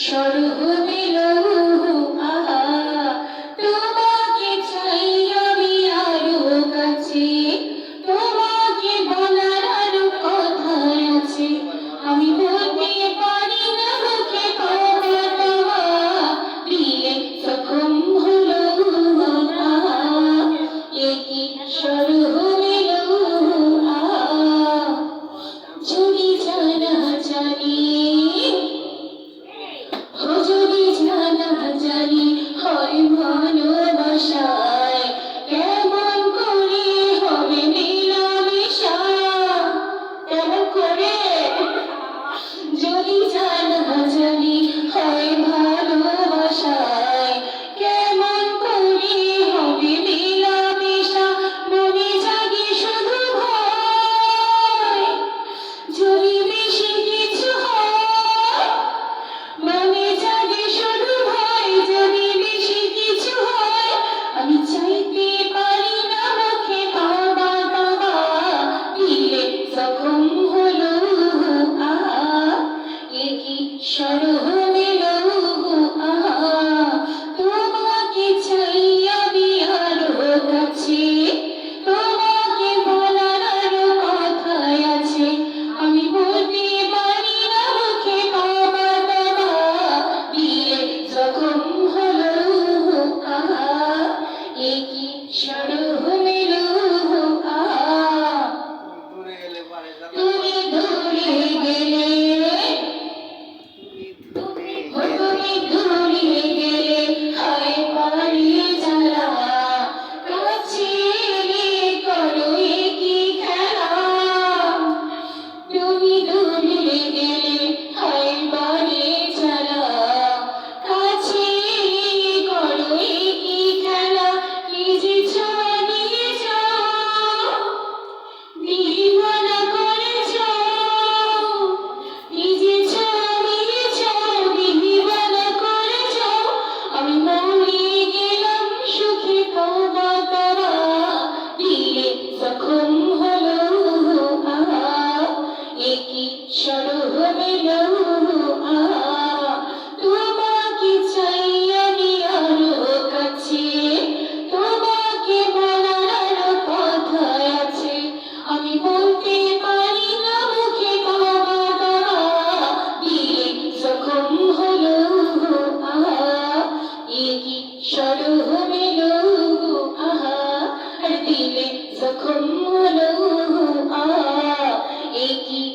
স্বরূপ মিলহ আহা তোমাকে চাই আমি আরও কাছে তোমাকে বলার আরও কথা আছে আমি বলতে পারি না মুখে কথা দিলে তখন হলো একই স্বরূপ মিলহ আহা যদি জানা জানি ভালোবাসা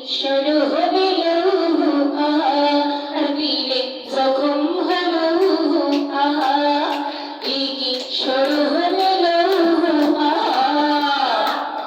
शुरू हो